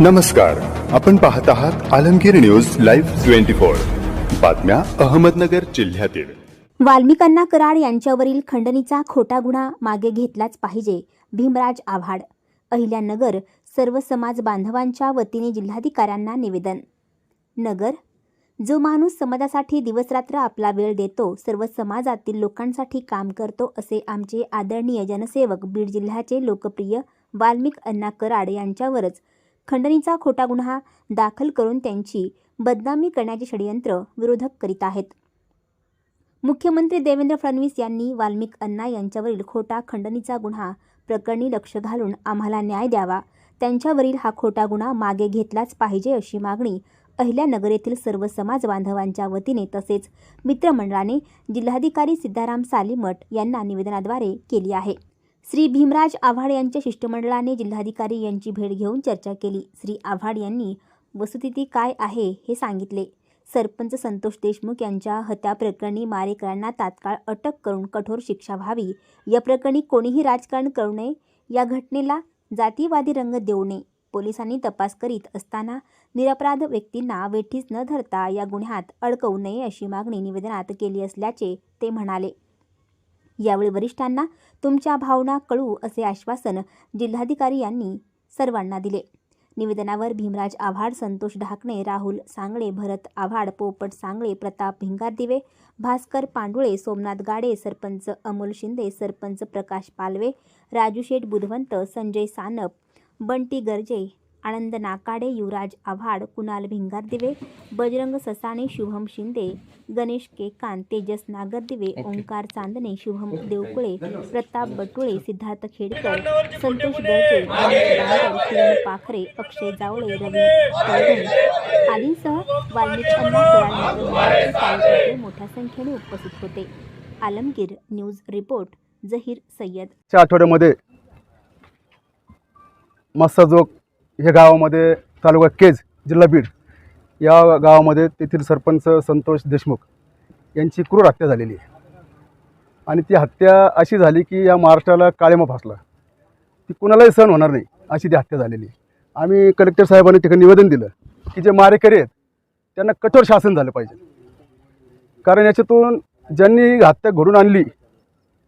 नमस्कार. आपण पाहत आहात Alamgir news live twenty four. बातम्या अहमदनगर जिल्ह्यातील. वाल्मिकांना कराड यांच्यावरील खंडणीचा खोटा गुन्हा मागे घेतलाच पाहिजे भीमराज आव्हाड. अहिल्यानगर सर्व समाज बांधवांच्या वतीने जिल्हाधिकाऱ्यांना निवेदन. नगर जो माणूस समाजासाठी दिवसरात्र आपला वेळ देतो सर्व समाजातील लोकांसाठी काम करतो असे आमचे आदरणीय जनसेवक बीड जिल्ह्याचे लोकप्रिय वाल्मिक अण्णा कराड यांच्यावरच खंडणीचा खोटा गुन्हा दाखल करून त्यांची बदनामी करण्याचे षडयंत्र विरोधक करीत आहेत. मुख्यमंत्री देवेंद्र फडणवीस यांनी वाल्मिक अण्णा यांच्यावरील खोटा खंडणीचा गुन्हा प्रकरणी लक्ष घालून आम्हाला न्याय द्यावा. त्यांच्यावरील हा खोटा गुन्हा मागे घेतलाच पाहिजे अशी मागणी अहिल्यानगर येथील सर्व समाज बांधवांच्या वतीने तसेच मित्रमंडळाने जिल्हाधिकारी सिद्धाराम सालीमठ यांना निवेदनाद्वारे केली आहे. श्री भीमराज आव्हाड यांच्या शिष्टमंडळाने जिल्हाधिकारी यांची भेट घेऊन चर्चा केली. श्री आव्हाड यांनी वस्तुस्थिती काय आहे हे सांगितले. सरपंच संतोष देशमुख यांच्या हत्याप्रकरणी मारेकरांना तात्काळ अटक करून कठोर शिक्षा व्हावी. या प्रकरणी कोणीही राजकारण करू नये. या घटनेला जातीवादी रंग देऊ नये पोलिसांनी तपास करीत असताना निरपराध व्यक्तींना वेठीस न धरता या गुन्ह्यात अडकवू नये अशी मागणी निवेदनात केली असल्याचे ते म्हणाले. यावेळी वरिष्ठांना तुमच्या भावना कळू असे आश्वासन जिल्हाधिकारी यांनी सर्वांना दिले. निवेदनावर भीमराज आव्हाड संतोष ढाकणे राहुल सांगळे भरत आव्हाड पोपट सांगळे प्रताप भिंगारदिवे भास्कर पांडुळे सोमनाथ गाडे सरपंच अमोल शिंदे सरपंच प्रकाश पालवे राजू शेठ बुधवंत संजय सानप बंटी गर्जे आनंद नाकाडे युवराज आव्हाड कुणाल भिंगारदिवे बजरंग ससाणे शुभम शिंदे गणेश केकान तेजस नागरदिवे ओंकार चांदणे शुभम देवकुळे प्रताप बटुळे सिद्धार्थ खेडकर संतोष डांगर, किरण पाखरे अक्षय जावळे रवी आदींसह वाल्मिकी अण्णा कराड मित्रमंडळाचे कार्यकर्ते मोठ्या संख्येने उपस्थित होते. Alamgir news report Zaheer Sayyed. आठवड्यामध्ये मस्साजोग हे गावामध्ये तालुका केज जिल्हा बीड. या गावामध्ये तेथील सरपंच संतोष देशमुख यांची क्रूर हत्या झालेली आहे. आणि ती हत्या अशी झाली की या महाराष्ट्राला काळेमा फासला. ती कुणालाही सहन होणार नाही अशी ती हत्या झालेली आहे. आम्ही कलेक्टर साहेबांनी ठिकाणी निवेदन दिलं की जे मारेकरी आहेत त्यांना कठोर शासन झालं पाहिजे. कारण याच्यातून ज्यांनी हत्या घडून आणली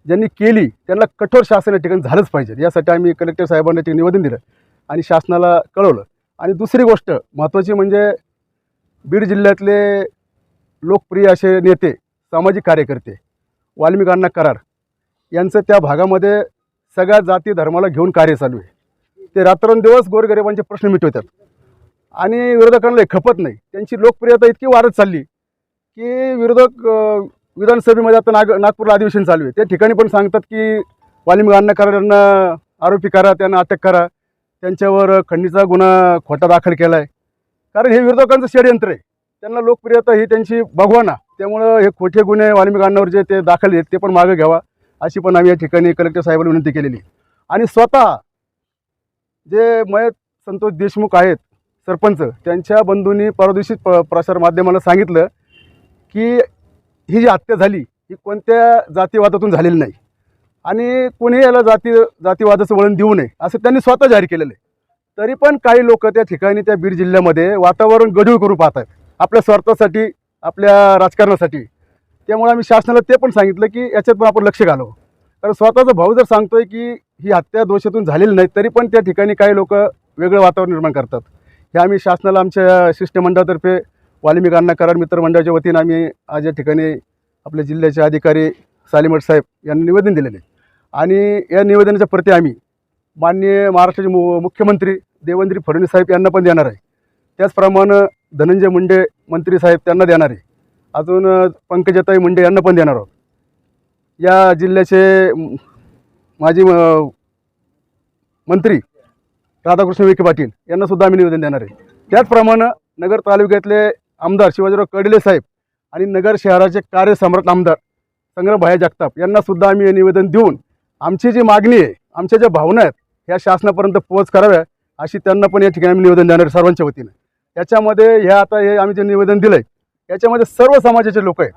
ज्यांनी केली त्यांना कठोर शासन या ठिकाणी झालंच पाहिजे. यासाठी आम्ही कलेक्टर साहेबांना ठिकाणी निवेदन दिलं आणि शासनाला कळवलं. आणि दुसरी गोष्ट महत्त्वाची म्हणजे बीड जिल्ह्यातले लोकप्रिय असे नेते सामाजिक कार्यकर्ते वाल्मिकांना करार यांचं त्या भागामध्ये सगळ्या जाती धर्माला घेऊन कार्य चालू आहे. ते रात्रंदिवस गोरगरिबांचे प्रश्न मिटवतात. आणि विरोधकांना खपत नाही. त्यांची लोकप्रियता इतकी वाढत चालली की विरोधक विधानसभेमध्ये आता नाग नागपूरला अधिवेशन चालू आहे. त्या ठिकाणी पण सांगतात की वाल्मिक अण्णा करार यांना आरोपी करा त्यांना अटक करा. त्यांच्यावर खंडणीचा गुन्हा खोटा दाखल केला आहे कारण हे विरोधकांचं षडयंत्र आहे. त्यांना लोकप्रियता ही त्यांची भगवाना. त्यामुळं हे खोटे गुन्हे वाल्मिकांवर जे ते दाखल आहेत ते पण मागे घ्यावा अशी पण आम्ही या ठिकाणी कलेक्टर साहेबांना विनंती केलेली आणि स्वतः जे मयत संतोष देशमुख आहेत सरपंच त्यांच्या बंधूंनी परदिवशी प प्रसार माध्यमाला सांगितलं की ही जी हत्या झाली ही कोणत्या जातीवादातून झालेली नाही. आणि कोणी याला जाती जातीवादाचं वळण देऊ नये असं त्यांनी स्वतः जाहीर केलेलं आहे. तरी पण काही लोक त्या ठिकाणी त्या बीड जिल्ह्यामध्ये वातावरण गढूळ करून पाहत आहेत आपल्या स्वार्थासाठी आपल्या राजकारणासाठी. त्यामुळे आम्ही शासनाला ते पण सांगितलं की याच्यात पण आपण लक्ष घालावं. कारण स्वतःचा भाऊ जर सांगतोय की ही हत्या दोषातून झालेली नाही तरी पण त्या ठिकाणी काही लोक वेगळं वातावरण निर्माण करतात. हे आम्ही शासनाला आमच्या शिष्टमंडळातर्फे वाल्मिक अण्णा करार मित्र मंडळाच्या वतीनं आम्ही आज या ठिकाणी आपल्या जिल्ह्याचे अधिकारी सालीमठ साहेब यांना निवेदन दिलेले आणि या निवेदनाच्या प्रती आम्ही माननीय महाराष्ट्राचे मु मुख्यमंत्री देवेंद्र फडणवीस साहेब यांना पण देणार आहे. त्याचप्रमाणे धनंजय मुंडे मंत्री साहेब त्यांना देणार आहे. अजून पंकजताई पंकजाताई मुंडे यांना पण देणार आहोत. या जिल्ह्याचे माजी मंत्री राधाकृष्ण विखे पाटील यांनासुद्धा आम्ही निवेदन देणार आहे. त्याचप्रमाणे नगर तालुक्यातले आमदार शिवाजीराव कडले साहेब आणि नगर शहराचे कार्यसम्राट आमदार संग्रामभाया जगताप यांनासुद्धा आम्ही हे निवेदन देऊन आमची जी मागणी आहे आमच्या ज्या भावना आहेत ह्या शासनापर्यंत पोहोच कराव्या अशी त्यांना पण या ठिकाणी आम्ही निवेदन देणार सर्वांच्या वतीनं. याच्यामध्ये हे आता हे आम्ही जे निवेदन दिलं आहे याच्यामध्ये सर्व समाजाचे लोक आहेत.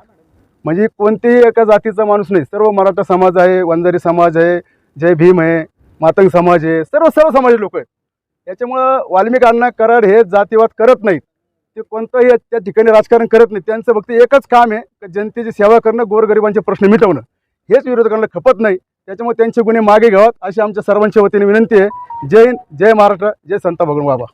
म्हणजे कोणतेही एका जातीचा माणूस नाही. सर्व मराठा समाज आहे वंजारी समाज आहे जय भीम आहे मातंग समाज आहे सर्व सर्व समाजाचे लोक आहेत. याच्यामुळं वाल्मिकांना करार कराड हे जातीवाद करत नाहीत. ते कोणतंही त्या ठिकाणी राजकारण करत नाहीत. त्यांचं फक्त एकच काम आहे का जनतेची सेवा करणं गोरगरिबांचे प्रश्न मिटवणं. हेच विरोधकांना खपत नाही. त्याच्यामुळे त्यांचे गुन्हे मागे घ्यावात अशी आमच्या सर्वांच्या वतीने विनंती आहे. जय हिंद जय महाराष्ट्र जय संत भगवान बाबा